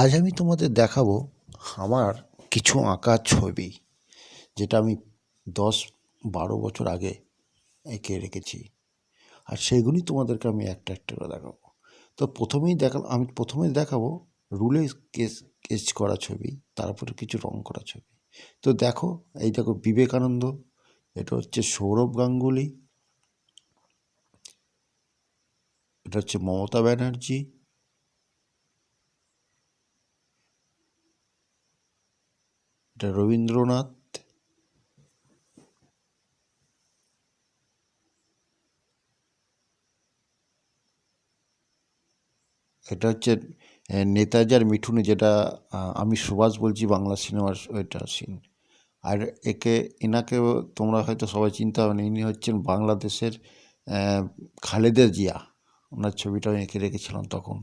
আজ আমি তোমাদের দেখাবো আমার কিছু আঁকা ছবি, যেটা আমি দশ বারো বছর আগে এঁকে রেখেছি। আর সেগুলি তোমাদেরকে আমি একটা একটা করে দেখাবো। তো প্রথমেই দেখা, আমি প্রথমেই দেখাবো রুলে স্কেচ করা ছবি তারপরে কিছু রং করা ছবি। তো দেখো, এই দেখো বিবেকানন্দ, এটা হচ্ছে সৌরভ গাঙ্গুলি, এটা হচ্ছে মমতা ব্যানার্জি এটা রবীন্দ্রনাথ। এটা হচ্ছে নেতাজার নেতাজি মিঠুনে যেটা আমি সুভাষ বলছি বাংলা সিনেমার ওইটা সিন আর একে এনাকে তোমরা হয়তো সবাই চিন্তা হবে না ইনি হচ্ছেন বাংলাদেশের আহ, খালেদা জিয়া। ওনার ছবিটা আমি এঁকে রেখেছিলাম তখন।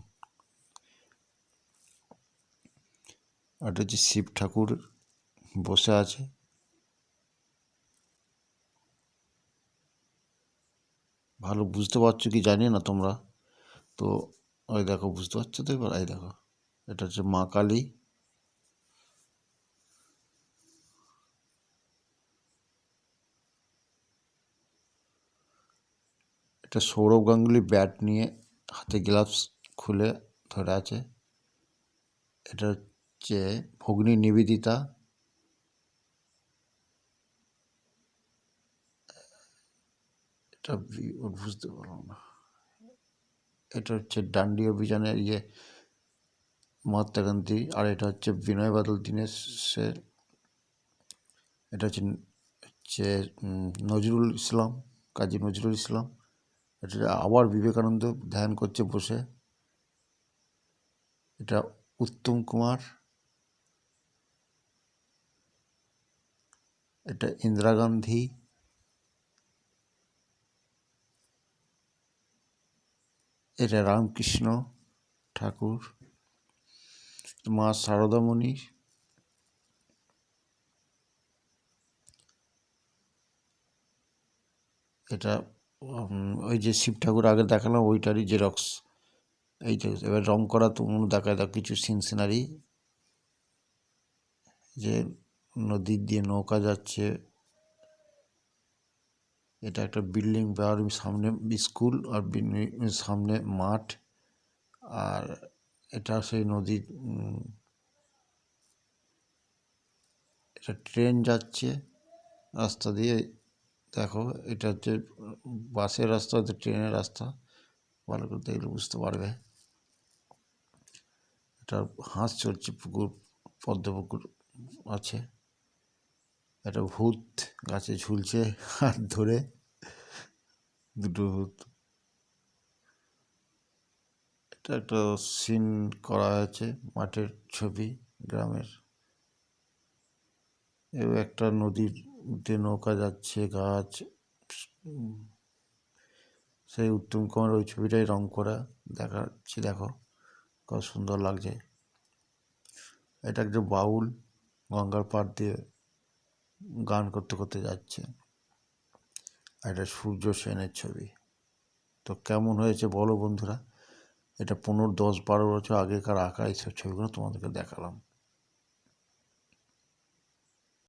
আর হচ্ছে শিব ঠাকুর। বসে আছে। ভালো বুঝতে পারছ কি জানি না তোমরা? তো, ওই দেখো, বুঝতে পারছ তো এবার? এই দেখো, এটা হচ্ছে মা কালী। এটা সৌরভ গাঙ্গুলি ব্যাট নিয়ে হাতে গ্লাভস খুলে ধরে আছে। এটা হচ্ছে ভগ্নী নিবেদিতা। এটা বুঝতে পারলাম না। এটা হচ্ছে ডান্ডি অভিযানের ইয়ে মহাত্মা গান্ধী, আর এটা হচ্ছে বিনয় বাদল দীনেশের এটা হচ্ছে হচ্ছে নজরুল ইসলাম, কাজী নজরুল ইসলাম। এটা আবার বিবেকানন্দ ধ্যান করছে বসে। এটা উত্তম কুমার। এটা ইন্দিরা গান্ধী। এটা রামকৃষ্ণ ঠাকুর, মা সারদামণি এটা ওই যে শিব ঠাকুর আগে দেখালাম, ওইটারই জেরক্স। এই যে, এবার রং করা তো দেখা যাক কিছু সিন সিনারি যে নদীর দিয়ে নৌকা যাচ্ছে। এটা একটা বিল্ডিং আর সামনে স্কুল আর সামনে মাঠ। আর এটা সেই নদীর উম, এটা ট্রেন যাচ্ছে রাস্তা দিয়ে। দেখো এটা হচ্ছে বাসের রাস্তা হচ্ছে ট্রেনের রাস্তা। ভালো করে দেখলে বুঝতে পারবে। এটা হাঁস চলছে পুকুর পদ্ম পুকুর আছে। একটা ভূত গাছে ঝুলছে হাত ধরে, দুটো ভূত। এটা একটা সিন করা হয়েছে মাঠের ছবি গ্রামের। এবং একটা নদীর দিয়ে নৌকা যাচ্ছে, গাছ। সেই উত্তম কুমার ওই ছবিটাই রং করা দেখাচ্ছি, দেখো। কত সুন্দর লাগছে। এটা একটা বাউল গঙ্গার পাড় দিয়ে গান করতে করতে যাচ্ছে। আর এটা সূর্য সেনের ছবি। তো কেমন হয়েছে বলো বন্ধুরা? এটা পনেরো, দশ, বারো বছর আগেকার আঁকা এইসব ছবিগুলো তোমাদেরকে দেখালাম।